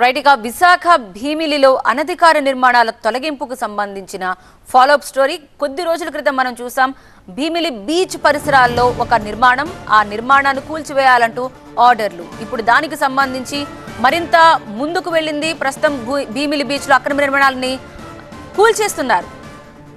Right ఇక విశాఖ భీమిలిలో అనధికార నిర్మాణాల తొలగింపుకు సంబంధించిన ఫాలోఅప్ స్టోరీ కొద్ది రోజుల క్రితం మనం చూసాం భీమిలి బీచ్ పరిసరాల్లో ఒక నిర్మాణం ఆ నిర్మాణాన్ని కూల్చివేయాలంటూ ఆర్డర్లు. ఇప్పుడు దానికి సంబంధించి మరింత ముందుకు వెళ్ళింది ప్రస్తుతం భూ- భీమిలి బీచ్లో అక్రమ నిర్మాణాలని కూల్చేస్తున్నారు.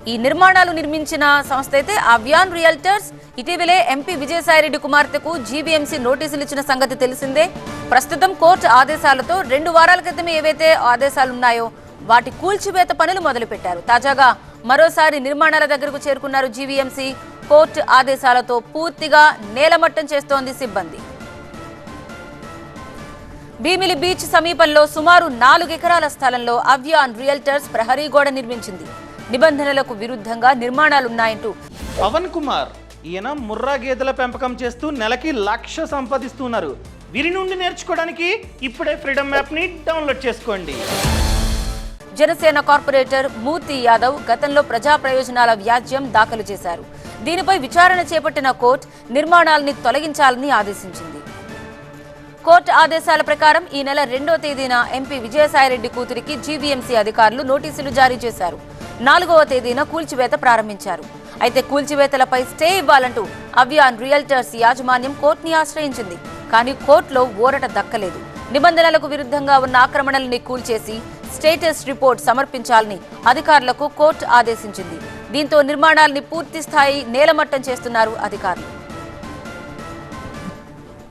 ఈ నిర్మాణాలు నిర్మించిన సంస్థ అయితే అవ్యాన్ రియల్టర్స్. ఇటీవలే ఎంపీ విజయసాయిరెడ్డి కుమార్తెకు జీబీఎంసీ నోటీసులు ఇచ్చిన సంగతి తెలిసిందే. ప్రస్తుతం కోర్టు ఆదేశాలతో రెండు వారాల క్రితమే ఏవైతే ఆదేశాలు ఉన్నాయో వాటి కూల్చివేత పనులు మొదలుపెట్టారు. తాజాగా మరోసారి నిర్మాణాల దగ్గరకు చేరుకున్నారు జీవీఎంసీ. కోర్టు ఆదేశాలతో పూర్తిగా నేలమట్టం చేస్తోంది సిబ్బంది. భీమిలి బీచ్ సమీపంలో సుమారు నాలుగు ఎకరాల స్థలంలో అవ్యాన్ రియల్టర్స్ ప్రహరీ గోడ నిర్మించింది. నిబంధనలకు విరుద్ధంగా నిర్మాణాలున్నాయంటూ. పవన్ కుమార్ ఈయన ముర్రా గేదెల పెంపకం చేస్తూ నెలకి లక్ష సంపాదిస్తున్నారు. వీరి నుండి నేర్చుకోవడానికి ఇప్పుడే ఫ్రీడమ్ యాప్ని డౌన్లోడ్ చేసుకోండి. జనసేన కార్పొరేటర్ మూర్తి యాదవ్ గతంలో ప్రజా ప్రయోజనాల వ్యాజ్యం దాఖలు చేశారు. దీనిపై విచారణ చేపట్టిన కోర్టు నిర్మాణాలని తొలగించాలని ఆదేశించింది. కోర్టు ఆదేశాల ప్రకారం ఈ నెల రెండో తేదీన ఎంపీ విజయసాయిరెడ్డి కూతురికి జీవీఎంసీ అధికారులు నోటీసులు జారీ చేశారు. నాలుగవ తేదీన కూల్చివేత ప్రారంభించారు. అయితే కూల్చివేతలపై స్టే ఇవ్వాలంటూ అవ్యాన్ రియల్టర్స్ యాజమాన్యం కోర్టుని ఆశ్రయించింది. కానీ కోర్టులో ఊరట దక్కలేదు. నిబంధనలకు విరుద్ధంగా ఉన్న ఆక్రమణల్ని కూల్చేసి స్టేటస్ రిపోర్ట్ సమర్పించాలని అధికారులకు కోర్టు ఆదేశించింది. దీంతో నిర్మాణాల్ని పూర్తి స్థాయి నేలమట్టం చేస్తున్నారు అధికారులు.